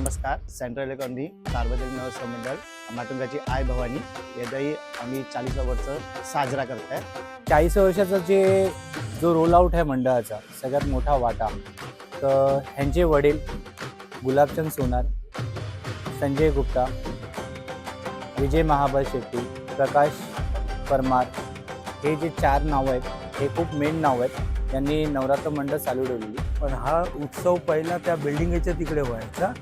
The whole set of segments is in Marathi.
नमस्कार सेंट्रल कॉलनी सार्वजनिक महोत्सव मंडळ माटुंगाची आय भवानी याचाही आम्ही चाळीसा वर्ष साजरा करत आहे चाळीस वर्षाचा जे जो रोल आउट आहे मंडळाचा सगळ्यात मोठा वाटा तर ह्यांचे वडील गुलाबचंद सोनार संजय गुप्ता विजय महाबळ शेट्टी प्रकाश परमार हे जे चार नावं आहेत हे खूप मेन नाव आहेत. त्यांनी नवरात्र मंडळ चालू ठेवलेली. पण हा उत्सव पहिला त्या बिल्डिंगच्या तिकडे व्हायचा.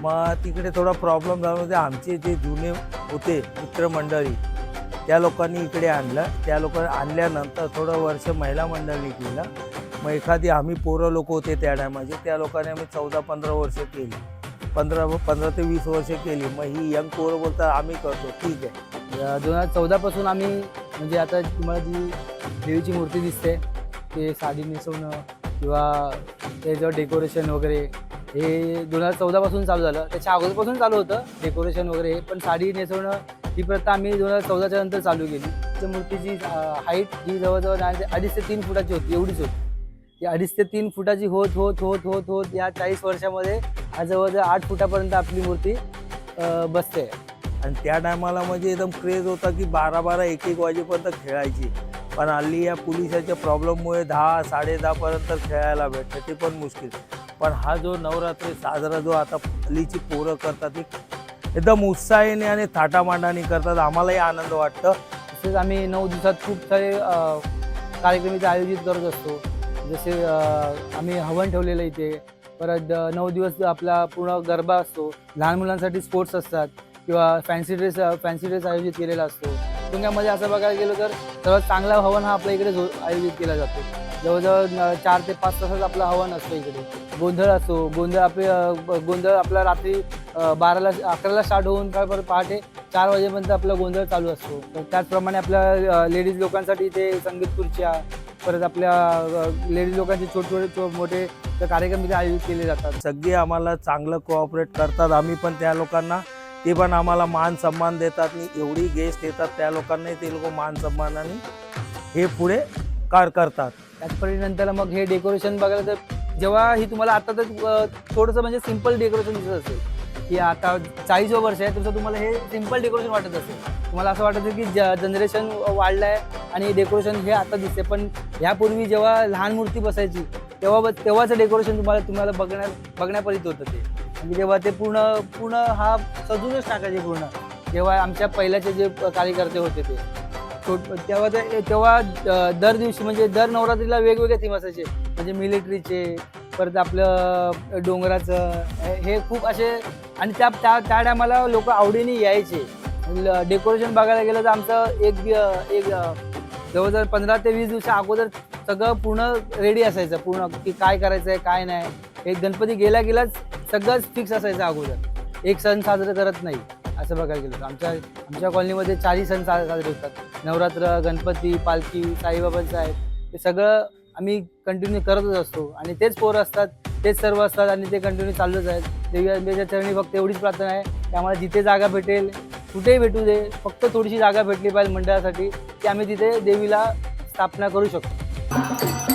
मग तिकडे थोडा प्रॉब्लेम झाला होता आमचे जे जुने होते मित्रमंडळी त्या लोकांनी इकडे आणलं. त्या लोकांनी आणल्यानंतर थोडं वर्ष महिला मंडळी केलं. मग एखादी आम्ही पोरं लोक होते त्या टायमाचे त्या लोकांनी आम्ही चौदा पंधरा वर्ष केली. पंधरा पंधरा ते वीस वर्ष केली. मग ही यंग पोरं बोलतात आम्ही करतो. ठीक आहे. दोन हजार चौदापासून आम्ही म्हणजे आता तुम्हाला जी देवीची मूर्ती दिसते ते साडी नेसवणं किंवा त्याचं डेकोरेशन वगैरे हे दोन हजार चौदापासून चालू झालं. त्याच्या अगोदरपासून चालू होतं डेकोरेशन वगैरे हे. पण साडी नेसवणं ही प्रथा आम्ही दोन हजार चौदाच्या नंतर चालू केली. त्या मूर्तीची हाईट ही जवळजवळ अडीच ते तीन फुटाची होती एवढीच होती. ती अडीच ते तीन फुटाची होत होत होत होत होत या चाळीस वर्षामध्ये आज जवळजवळ आठ फुटापर्यंत आपली मूर्ती बसते. आणि त्या टायमाला म्हणजे एकदम क्रेज होता की बारा बारा एक एक वाजेपर्यंत खेळायची. पण हल्ली या पोलिसाच्या प्रॉब्लेममुळे दहा साडे दहापर्यंत खेळायला भेटतं ते पण मुश्किल. पण हा जो नवरात्री साजरा जो आता हल्लीची पोरं करतात ते एकदम उत्साहाने आणि थाटामाटाने करतात आम्हालाही आनंद वाटतं. तसेच आम्ही नऊ दिवसात खूप सारे अ, कार्यक्रम इथे आयोजित करत असतो. जसे आम्ही हवन ठेवलेलं इथे. परत नऊ दिवस आपला पूर्ण गरबा असतो. लहान मुलांसाठी स्पोर्ट्स असतात किंवा फॅन्सी ड्रेस फॅन्सी ड्रेस आयोजित केलेला असतो. पुण्यामध्ये असं बघायला गेलो तर सर्वात चांगला हवन हा आपल्या इकडे आयोजित केला जातो. जवळजवळ चार ते पाच तासात आपला हवन असतो इकडे. गोंधळ असतो गोंधळ आपले गोंधळ आपला रात्री बाराला अकराला स्टार्ट होऊन काय परत पहाटे चार वाजेपर्यंत आपला गोंधळ चालू असतो. तर त्याचप्रमाणे आपल्या लेडीज लोकांसाठी इथे संगीत खुर्च्या परत आपल्या लेडीज लोकांचे छोटे छोटे मोठे कार्यक्रम इथे आयोजित केले जातात. सगळे आम्हाला चांगलं कोऑपरेट करतात. आम्ही पण त्या लोकांना ते पण आम्हाला मान सन्मान देतात. आणि एवढी गेस्ट येतात त्या लोकांनाही ते लोक मान सन्मानाने हे पुढे कार करतात. त्याचप्रमाणे नंतर मग हे डेकोरेशन बघायला तर जेव्हा ही तुम्हाला आता तर थोडंसं म्हणजे सिंपल डेकोरेशन दिसत असेल की आता चाळीस वर्ष आहे तसं तुम्हाला हे सिंपल डेकोरेशन वाटत असेल. तुम्हाला असं वाटत असेल की जनरेशन वाढलं आहे आणि डेकोरेशन हे आता दिसते पण ह्यापूर्वी जेव्हा लहान मूर्ती बसायची तेव्हा ब- तेव्हाचं डेकोरेशन तुम्हाला तुम्हाला बघण्या बघण्यापर्यंत होतं ते. म्हणजे तेव्हा ते पूर्ण पूर्ण हा सजूनच टाकायचे पूर्ण. जेव्हा आमच्या पहिल्याचे जे कार्यकर्ते होते ते. छोट तेव्हा ते तेव्हा दर दिवशी म्हणजे दर नवरात्रीला वेगवेगळे थीम असायचे. म्हणजे मिलिटरीचे परत आपलं डोंगराचं हे- हे खूप असे आणि त्या त्या त्या टायमाला लोक आवडीने यायचे. डेकोरेशन बघायला गेलं तर आमचं एक एक जवळजवळ पंधरा ते वीस दिवसा अगोदर सगळं पूर्ण रेडी असायचं. पूर्ण की काय करायचं आहे काय नाही. एक गणपती गेला गेलाच सगळंच फिक्स असायचं अगोदर. एक सण साजरा करत नाही. असं बघायला गेलं तर आमच्या आमच्या कॉलनीमध्ये चारही सण सा- साजरे होतात. नवरात्र गणपती पालखी साईबाबांचं आहे ते सगळं आम्ही कंटिन्यू करतच असतो. आणि तेच पोरं असतात तेच सर्व असतात आणि ते कंटिन्यू चालूच आहेत. देवी अंबेच्या चरणी फक्त एवढीच प्रार्थना आहे की आम्हाला जिथे जागा भेटेल कुठेही भेटू दे फक्त थोडीशी जागा भेटली पाहिजे मंडळासाठी की आम्ही तिथे देवीला स्थापना करू शकतो.